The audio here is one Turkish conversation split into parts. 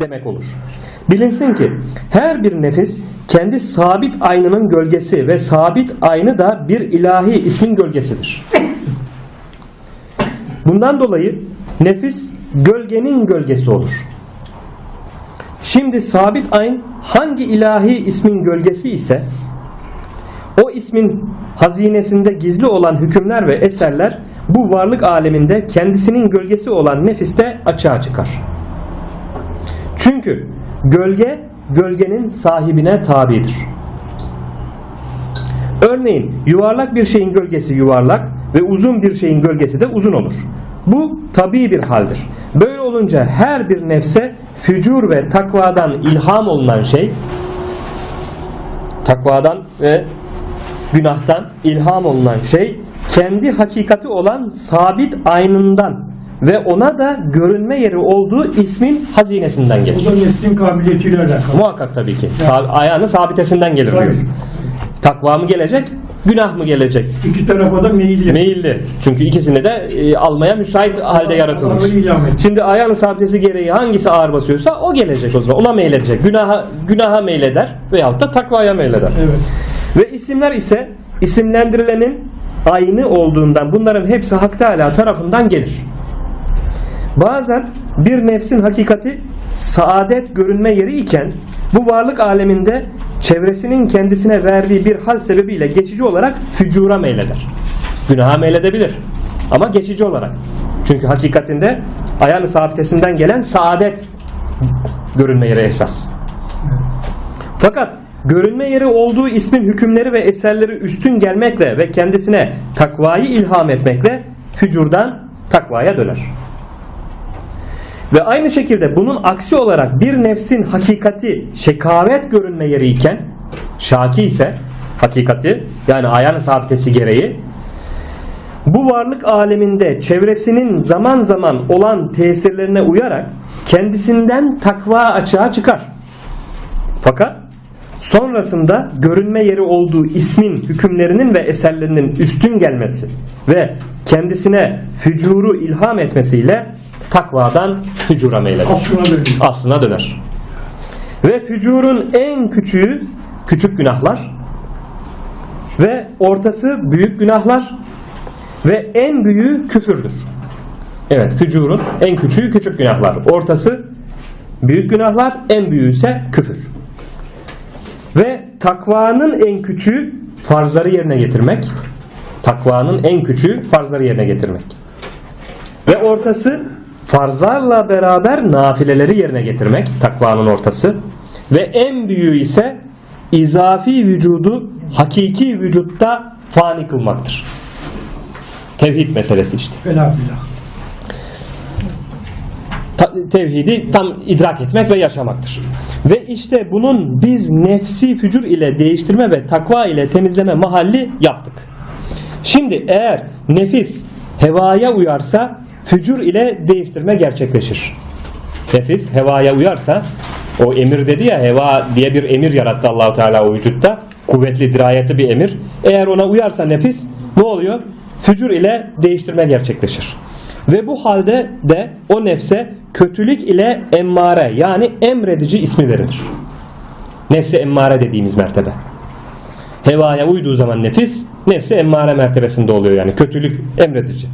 demek olur. Bilinsin ki her bir nefis kendi sabit aynının gölgesi ve sabit aynı da bir ilahi ismin gölgesidir. Bundan dolayı nefis gölgenin gölgesi olur. Şimdi sabit ayn hangi ilahi ismin gölgesi ise o ismin hazinesinde gizli olan hükümler ve eserler bu varlık aleminde kendisinin gölgesi olan nefiste açığa çıkar. Çünkü gölge gölgenin sahibine tabidir. Örneğin yuvarlak bir şeyin gölgesi yuvarlak ve uzun bir şeyin gölgesi de uzun olur. Bu tabii bir haldir. Böyle olunca her bir nefse fücur ve takvadan ilham olunan şey takvadan ve günahtan ilham olunan şey kendi hakikati olan sabit aynından ve ona da görünme yeri olduğu ismin hazinesinden Bu gelir. da nefsin kabiliyetiyle alakalı. Muhakkak tabii ki. Sa- ayağını sabitesinden gelir diyor. Takva mı gelecek, günah mı gelecek? İki tarafa da meyilli. Meyilli. Çünkü ikisini de e, almaya müsait halde yaratılmış. Şimdi ayağın sabitesi gereği hangisi ağır basıyorsa o gelecek o zaman. Ona meyledecek. Günaha, günaha meyleder veyahut da takvaya meyleder. Evet. Ve isimler ise isimlendirilenin aynı olduğundan bunların hepsi Hak Teala tarafından gelir. Bazen bir nefsin hakikati saadet görünme yeri iken bu varlık aleminde çevresinin kendisine verdiği bir hal sebebiyle geçici olarak fücura meyleder. Günaha meyledebilir ama geçici olarak. Çünkü hakikatinde ayağın sabitesinden gelen saadet görünme yeri esas. Fakat görünme yeri olduğu ismin hükümleri ve eserleri üstün gelmekle ve kendisine takvayı ilham etmekle fücurdan takvaya döner. Ve aynı şekilde bunun aksi olarak bir nefsin hakikati şekavet görünme yeri iken şaki ise hakikati yani ayağın sabitesi gereği bu varlık aleminde çevresinin zaman zaman olan tesirlerine uyarak kendisinden takva açığa çıkar. Fakat sonrasında görünme yeri olduğu ismin hükümlerinin ve eserlerinin üstün gelmesi ve kendisine fücuru ilham etmesiyle takvadan fücura meylenir. Aslına dönüyor. Aslına döner. Ve fücurun en küçüğü küçük günahlar ve ortası büyük günahlar ve en büyüğü küfürdür. Evet, fücurun en küçüğü küçük günahlar, ortası büyük günahlar, en büyüğü ise küfür. Ve takvanın en küçüğü farzları yerine getirmek. Takvanın en küçüğü farzları yerine getirmek. Ve ortası farzlarla beraber nafileleri yerine getirmek. Takvanın ortası. Ve en büyüğü ise izafi vücudu hakiki vücutta fani kılmaktır. Tevhid meselesi işte. Tevhidi tam idrak etmek ve yaşamaktır. Ve işte bunun biz nefsi fücur ile değiştirme ve takva ile temizleme mahalli yaptık. Şimdi eğer nefis hevaya uyarsa fücur ile değiştirme gerçekleşir. Nefis hevaya uyarsa o emir dedi ya heva diye bir emir yarattı Allahu Teala o vücutta. Kuvvetli dirayetli bir emir. Eğer ona uyarsa nefis ne oluyor? Fücur ile değiştirme gerçekleşir. Ve bu halde de o nefse kötülük ile emmare yani emredici ismi verilir. Nefsi emmare dediğimiz mertebe. Hevaya uyduğu zaman nefis nefsi emmare mertebesinde oluyor yani kötülük emredici.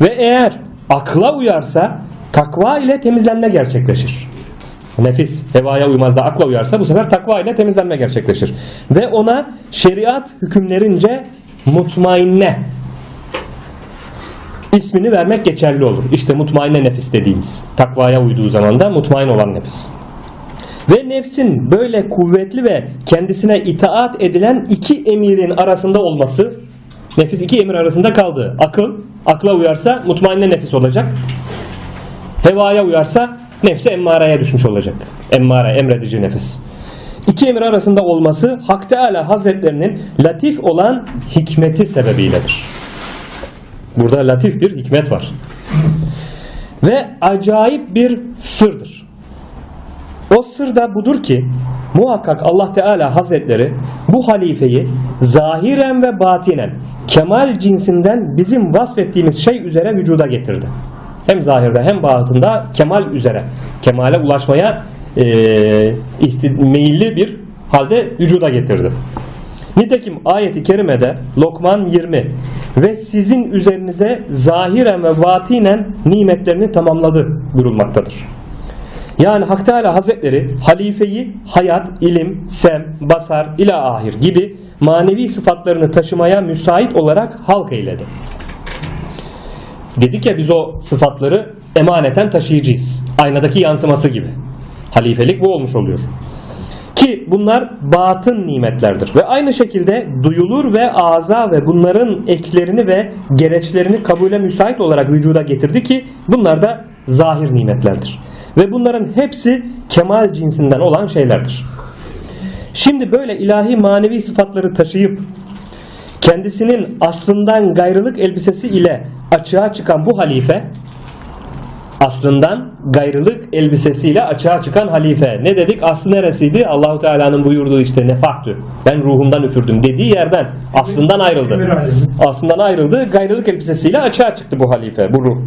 Ve eğer akla uyarsa takva ile temizlenme gerçekleşir. Nefis hevaya uymaz da akla uyarsa bu sefer takva ile temizlenme gerçekleşir. Ve ona şeriat hükümlerince mutmainne ismini vermek geçerli olur. İşte mutmainne nefis dediğimiz. Takvaya uyduğu zaman da mutmain olan nefis. Ve nefsin böyle kuvvetli ve kendisine itaat edilen iki emirin arasında olması nefis iki emir arasında kaldı. Akıl, akla uyarsa mutmainne nefis olacak. Hevaya uyarsa nefsi emmareye düşmüş olacak. Emmare, emredici nefis. İki emir arasında olması Hak Teala Hazretlerinin latif olan hikmeti sebebiyledir. Burada latif bir hikmet var. Ve acayip bir sırdır. O sır da budur ki muhakkak Allah Teala Hazretleri bu halifeyi zahiren ve batinen kemal cinsinden bizim vasfettiğimiz şey üzere vücuda getirdi. hem zahirde hem batında kemal üzere, kemale ulaşmaya e, meyilli bir halde vücuda getirdi. Nitekim ayeti kerimede Lokman 20 ve sizin üzerinize zahiren ve batinen nimetlerini tamamladı buyurulmaktadır. Yani Hak Teala Hazretleri halifeyi hayat, ilim, sem, basar, ila ahir gibi manevi sıfatlarını taşımaya müsait olarak halk eyledi. Dedik ya biz o sıfatları emaneten taşıyacağız. Aynadaki yansıması gibi. Halifelik bu olmuş oluyor. Ki bunlar batın nimetlerdir. Ve aynı şekilde duyulur ve ağza ve bunların eklerini ve gereçlerini kabule müsait olarak vücuda getirdi ki bunlar da zahir nimetlerdir. Ve bunların hepsi kemal cinsinden olan şeylerdir. Şimdi böyle ilahi manevi sıfatları taşıyıp kendisinin aslından gayrılık elbisesi ile açığa çıkan bu halife aslından gayrılık elbisesiyle açığa çıkan halife. Ne dedik? Aslı neresiydi? Allahu Teala'nın buyurduğu işte nefahtü. Ben ruhumdan üfürdüm dediği yerden aslından ayrıldı. Aslından ayrıldı. Gayrılık elbisesiyle açığa çıktı bu halife, bu ruh.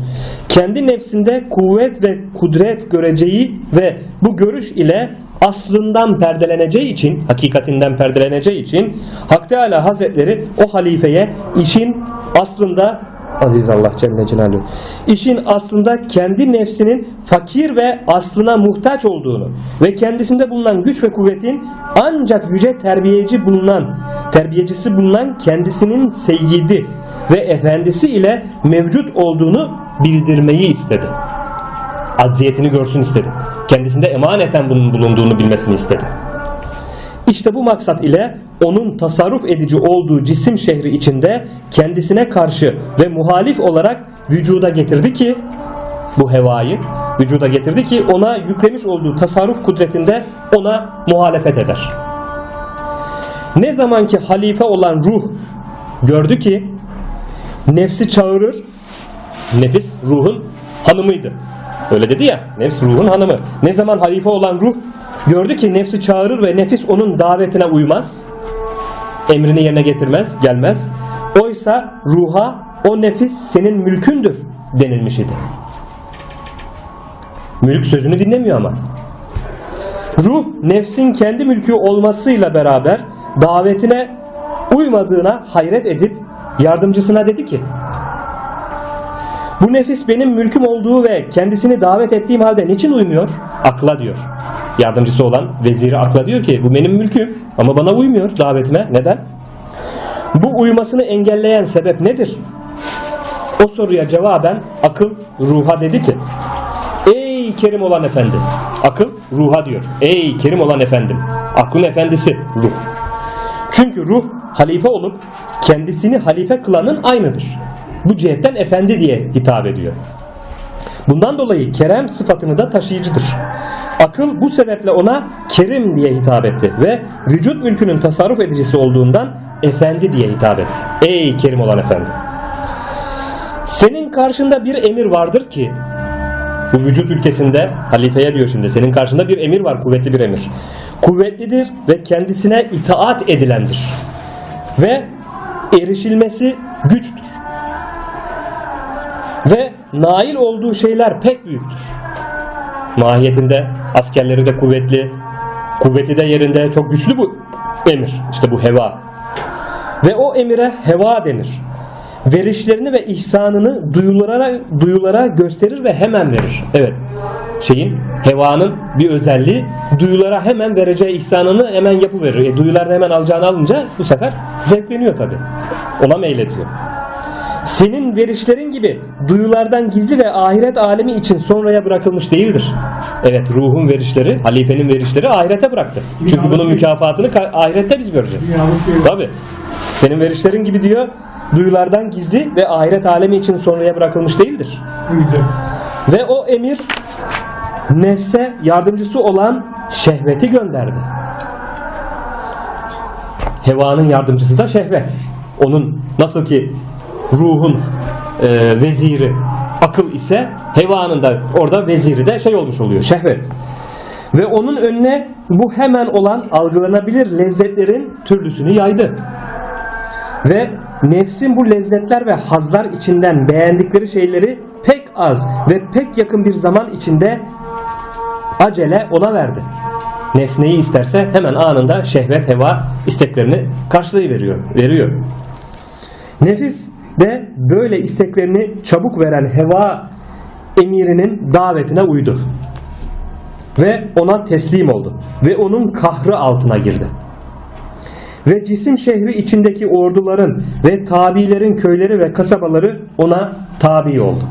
Kendi nefsinde kuvvet ve kudret göreceği ve bu görüş ile aslından perdeleneceği için, hakikatinden perdeleneceği için Hak Teala Hazretleri o halifeye işin aslında Aziz Allah Celle Celaluhu. İşin aslında kendi nefsinin fakir ve aslına muhtaç olduğunu ve kendisinde bulunan güç ve kuvvetin ancak yüce terbiyeci bulunan, terbiyecisi bulunan kendisinin seyyidi ve efendisi ile mevcut olduğunu bildirmeyi istedi. Acziyetini görsün istedi. Kendisinde emaneten bunun bulunduğunu bilmesini istedi. İşte bu maksat ile onun tasarruf edici olduğu cisim şehri içinde kendisine karşı ve muhalif olarak vücuda getirdi ki bu hevayı vücuda getirdi ki ona yüklemiş olduğu tasarruf kudretinde ona muhalefet eder. Ne zamanki halife olan ruh gördü ki nefsi çağırır nefis ruhun hanımıydı. Öyle dedi ya nefs ruhun hanımı. Ne zaman halife olan ruh gördü ki nefsi çağırır ve nefis onun davetine uymaz. Emrini yerine getirmez, gelmez. Oysa ruha o nefis senin mülkündür denilmiş idi. Mülk sözünü dinlemiyor ama. Ruh nefsin kendi mülkü olmasıyla beraber davetine uymadığına hayret edip yardımcısına dedi ki bu nefis benim mülküm olduğu ve kendisini davet ettiğim halde niçin uymuyor? Akla diyor. Yardımcısı olan veziri akla diyor ki bu benim mülküm ama bana uymuyor davetime. Neden? Bu uymasını engelleyen sebep nedir? O soruya cevaben akıl ruha dedi ki Ey kerim olan efendi. Akıl ruha diyor. Ey kerim olan efendim. Aklın efendisi ruh. Çünkü ruh halife olup kendisini halife kılanın aynıdır. Bu cihetten efendi diye hitap ediyor. Bundan dolayı kerem sıfatını da taşıyıcıdır. Akıl bu sebeple ona kerim diye hitap etti ve vücut mülkünün tasarruf edicisi olduğundan efendi diye hitap etti. Ey kerim olan efendi. Senin karşında bir emir vardır ki bu vücut ülkesinde halifeye diyor şimdi senin karşında bir emir var kuvvetli bir emir. Kuvvetlidir ve kendisine itaat edilendir. Ve erişilmesi güçtür. Ve nail olduğu şeyler pek büyüktür. Mahiyetinde askerleri de kuvvetli, kuvveti de yerinde çok güçlü bu emir. İşte bu heva. Ve o emire heva denir. Verişlerini ve ihsanını duyulara, duyulara gösterir ve hemen verir. Evet. Şeyin hevanın bir özelliği duyulara hemen vereceği ihsanını hemen yapıverir. E, duyular da hemen alacağını alınca bu sefer zevkleniyor tabi. Ona meylediyor. Senin verişlerin gibi duyulardan gizli ve ahiret alemi için sonraya bırakılmış değildir. Evet ruhun verişleri, halifenin verişleri ahirete bıraktı. Çünkü bunun mükafatını ka- ahirette biz göreceğiz. Tabi. Senin verişlerin gibi diyor duyulardan gizli ve ahiret alemi için sonraya bırakılmış değildir. Ve o emir nefse yardımcısı olan şehveti gönderdi. Hevanın yardımcısı da şehvet. Onun nasıl ki ruhun e, veziri akıl ise hevanın da orada veziri de şey olmuş oluyor şehvet. Ve onun önüne bu hemen olan algılanabilir lezzetlerin türlüsünü yaydı. Ve nefsin bu lezzetler ve hazlar içinden beğendikleri şeyleri pek az ve pek yakın bir zaman içinde acele ona verdi. Nefs neyi isterse hemen anında şehvet, heva isteklerini karşılayıveriyor, veriyor. Nefis de böyle isteklerini çabuk veren heva emirinin davetine uydu. Ve ona teslim oldu. Ve onun kahrı altına girdi. Ve cisim şehri içindeki orduların ve tabilerin köyleri ve kasabaları ona tabi oldu.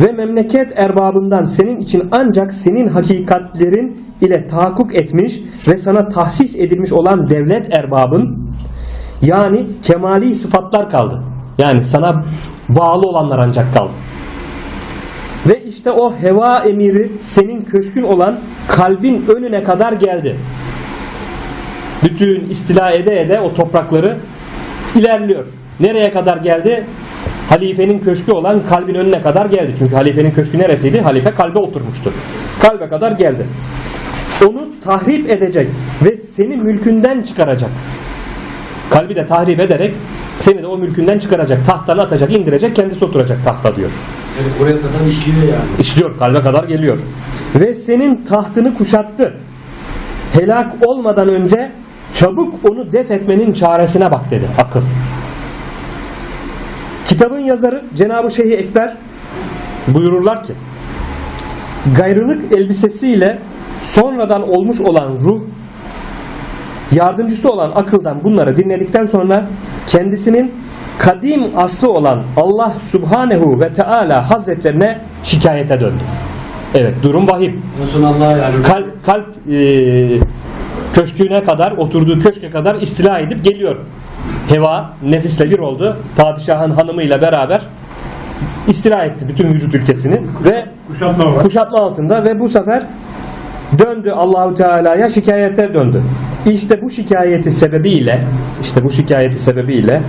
Ve memleket erbabından senin için ancak senin hakikatlerin ile tahakkuk etmiş ve sana tahsis edilmiş olan devlet erbabın yani kemali sıfatlar kaldı. Yani sana bağlı olanlar ancak kaldı. Ve işte o heva emiri senin köşkün olan kalbin önüne kadar geldi. Bütün istila ede ede o toprakları ilerliyor. Nereye kadar geldi? Halifenin köşkü olan kalbin önüne kadar geldi. Çünkü halifenin köşkü neresiydi? Halife kalbe oturmuştu. Kalbe kadar geldi. Onu tahrip edecek ve seni mülkünden çıkaracak. Kalbi de tahrip ederek seni de o mülkünden çıkaracak. Tahttan atacak, indirecek, kendisi oturacak tahta diyor. Yani oraya kadar işliyor yani. İşliyor, kalbe kadar geliyor. Ve senin tahtını kuşattı. Helak olmadan önce çabuk onu def etmenin çaresine bak dedi akıl. Kitabın yazarı Cenab-ı Şeyh Ekber buyururlar ki gayrılık elbisesiyle sonradan olmuş olan ruh yardımcısı olan akıldan bunları dinledikten sonra kendisinin kadim aslı olan Allah Subhanehu ve Teala Hazretlerine şikayete döndü. Evet durum vahim. Kalp, kalp e, köşküne kadar, oturduğu köşke kadar istila edip geliyor. Heva nefisle bir oldu. Padişahın hanımıyla beraber istila etti bütün vücut ülkesini ve Kuşatma var. kuşatma altında ve bu sefer döndü Allahu Teala'ya şikayete döndü. İşte bu şikayeti sebebiyle işte bu şikayeti sebebiyle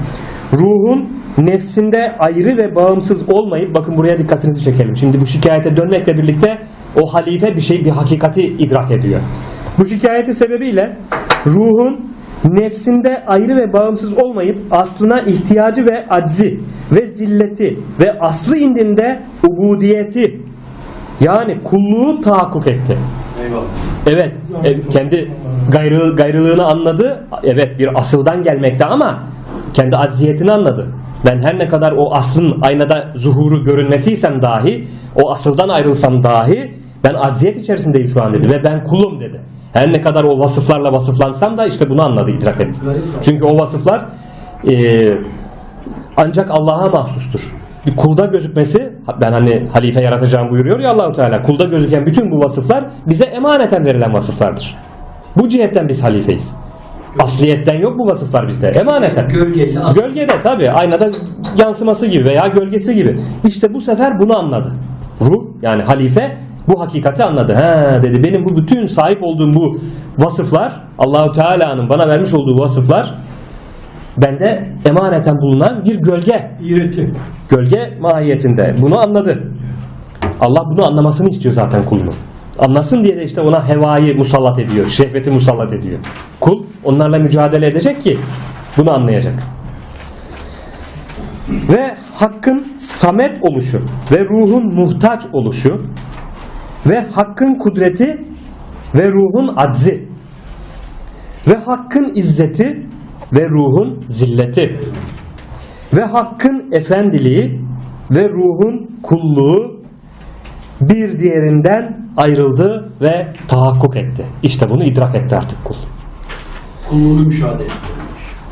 ruhun nefsinde ayrı ve bağımsız olmayıp bakın buraya dikkatinizi çekelim. Şimdi bu şikayete dönmekle birlikte o halife bir şey bir hakikati idrak ediyor. Bu şikayeti sebebiyle ruhun nefsinde ayrı ve bağımsız olmayıp aslına ihtiyacı ve aczi ve zilleti ve aslı indinde ubudiyeti yani kulluğu tahakkuk etti. Eyvallah. Evet, e, kendi gayrı, gayrılığını anladı. Evet, bir asıldan gelmekte ama kendi acziyetini anladı. Ben her ne kadar o aslın aynada zuhuru görünmesiysem dahi, o asıldan ayrılsam dahi ben acziyet içerisindeyim şu an dedi ve ben kulum dedi. Her ne kadar o vasıflarla vasıflansam da işte bunu anladı, idrak etti. Çünkü o vasıflar e, ancak Allah'a mahsustur. Kulda gözükmesi ben hani halife yaratacağım buyuruyor ya Allahu Teala. Kulda gözüken bütün bu vasıflar bize emaneten verilen vasıflardır. Bu cihetten biz halifeyiz. Asliyetten yok bu vasıflar bizde. Emaneten. Gölgeli Gölgede tabi aynada yansıması gibi veya gölgesi gibi. İşte bu sefer bunu anladı. Ruh yani halife bu hakikati anladı. He dedi benim bu bütün sahip olduğum bu vasıflar Allahu Teala'nın bana vermiş olduğu vasıflar bende emaneten bulunan bir gölge. İğreti. Gölge mahiyetinde. Bunu anladı. Allah bunu anlamasını istiyor zaten kulunu. Anlasın diye de işte ona hevayı musallat ediyor. Şehveti musallat ediyor. Kul onlarla mücadele edecek ki bunu anlayacak. Ve hakkın samet oluşu ve ruhun muhtaç oluşu ve hakkın kudreti ve ruhun aczi ve hakkın izzeti ve ruhun zilleti ve hakkın efendiliği ve ruhun kulluğu bir diğerinden ayrıldı ve tahakkuk etti. İşte bunu idrak etti artık kul. kulluğunu müşahede etti.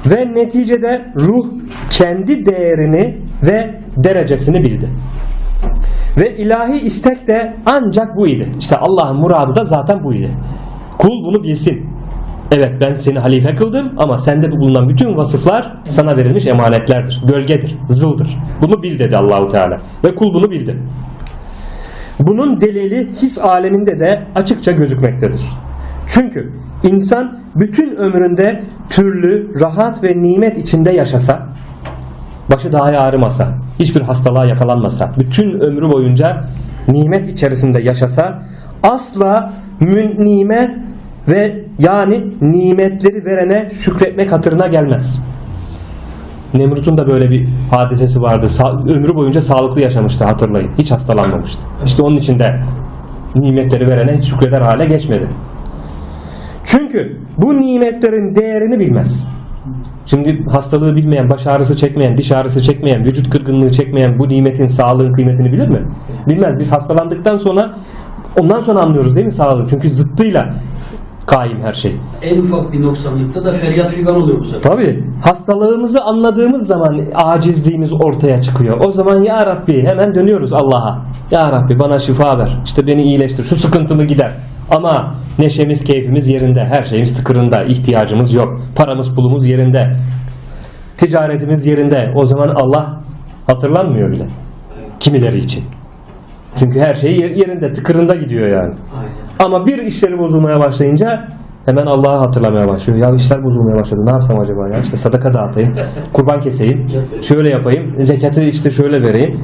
Ve neticede ruh kendi değerini ve derecesini bildi. Ve ilahi istek de ancak bu idi. İşte Allah'ın muradı da zaten bu idi. Kul bunu bilsin. Evet ben seni halife kıldım ama sende bulunan bütün vasıflar sana verilmiş emanetlerdir. Gölgedir, zıldır. Bunu bil dedi Allahu Teala. Ve kul bunu bildi. Bunun delili his aleminde de açıkça gözükmektedir. Çünkü insan bütün ömründe türlü rahat ve nimet içinde yaşasa, başı dahi ağrımasa, hiçbir hastalığa yakalanmasa, bütün ömrü boyunca nimet içerisinde yaşasa, asla münnime ve yani nimetleri verene şükretmek hatırına gelmez. Nemrut'un da böyle bir hadisesi vardı. Sa- ömrü boyunca sağlıklı yaşamıştı hatırlayın. Hiç hastalanmamıştı. İşte onun için de nimetleri verene hiç şükreder hale geçmedi. Çünkü bu nimetlerin değerini bilmez. Şimdi hastalığı bilmeyen, baş ağrısı çekmeyen, diş ağrısı çekmeyen, vücut kırgınlığı çekmeyen bu nimetin, sağlığın kıymetini bilir mi? Bilmez. Biz hastalandıktan sonra ondan sonra anlıyoruz değil mi sağlığı? Çünkü zıttıyla kaim her şey. En ufak bir noksanlıkta da feryat figan oluyor bu sefer. Tabii. Hastalığımızı anladığımız zaman acizliğimiz ortaya çıkıyor. O zaman ya Rabbi hemen dönüyoruz Allah'a. Ya Rabbi bana şifa ver. İşte beni iyileştir. Şu sıkıntımı gider. Ama neşemiz, keyfimiz yerinde. Her şeyimiz tıkırında. ihtiyacımız yok. Paramız, pulumuz yerinde. Ticaretimiz yerinde. O zaman Allah hatırlanmıyor bile. Kimileri için. Çünkü her şey yer- yerinde, tıkırında gidiyor yani. Aynen. Ama bir işleri bozulmaya başlayınca hemen Allah'ı hatırlamaya başlıyor. Ya işler bozulmaya başladı. Ne yapsam acaba ya? İşte sadaka dağıtayım. Kurban keseyim. Şöyle yapayım. Zekatı işte şöyle vereyim.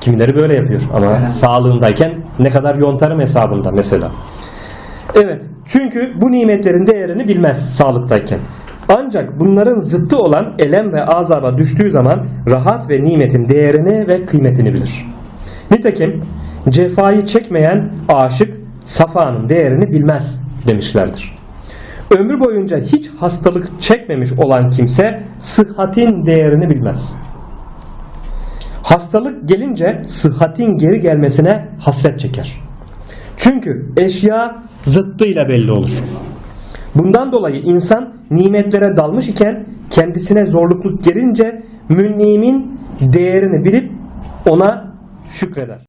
Kimileri böyle yapıyor. Ama Aynen. sağlığındayken ne kadar yontarım hesabında mesela. Evet. Çünkü bu nimetlerin değerini bilmez sağlıktayken. Ancak bunların zıttı olan elem ve azaba düştüğü zaman rahat ve nimetin değerini ve kıymetini bilir. Nitekim cefayı çekmeyen aşık safanın değerini bilmez demişlerdir. Ömrü boyunca hiç hastalık çekmemiş olan kimse sıhhatin değerini bilmez. Hastalık gelince sıhhatin geri gelmesine hasret çeker. Çünkü eşya zıttıyla belli olur. Bundan dolayı insan nimetlere dalmış iken kendisine zorlukluk gelince münnimin değerini bilip ona şükreder.